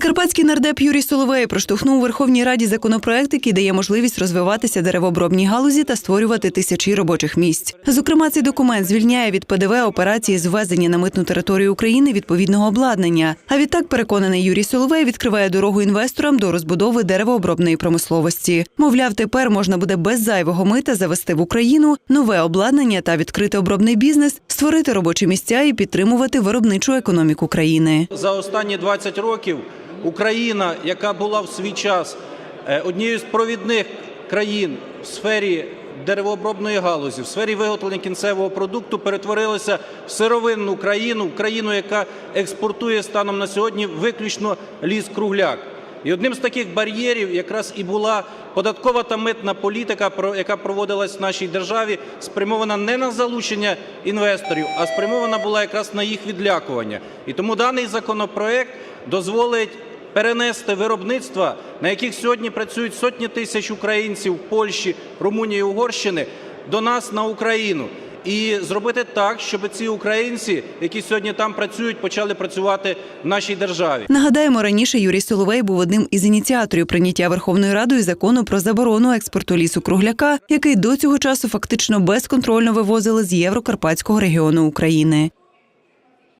Прикарпатський нардеп Юрій Соловей проштовхнув у Верховній Раді законопроект, який дає можливість розвиватися деревообробній галузі та створювати тисячі робочих місць. Зокрема, цей документ звільняє від ПДВ операції з ввезення на митну територію України відповідного обладнання. А відтак, переконаний Юрій Соловей, відкриває дорогу інвесторам до розбудови деревообробної промисловості. Мовляв, тепер можна буде без зайвого мита завести в Україну нове обладнання та відкрити обробний бізнес, створити робочі місця і підтримувати виробничу економіку країни. За останні 20 років Україна, яка була в свій час е, однією з провідних країн в сфері деревообробної галузі, в сфері виготовлення кінцевого продукту, перетворилася в сировинну країну, країну, яка експортує станом на сьогодні виключно ліс-кругляк. І одним з таких бар'єрів якраз і була податкова та митна політика, яка проводилась в нашій державі, спрямована не на залучення інвесторів, а спрямована була якраз на їх відлякування. І тому даний законопроект дозволить перенести виробництва, на яких сьогодні працюють сотні тисяч українців в Польщі, Румунії, Угорщини, до нас на Україну. І зробити так, щоб ці українці, які сьогодні там працюють, почали працювати в нашій державі. Нагадаємо, раніше Юрій Соловей був одним із ініціаторів прийняття Верховною Радою закону про заборону експорту лісу кругляка, який до цього часу фактично безконтрольно вивозили з Єврокарпатського регіону України.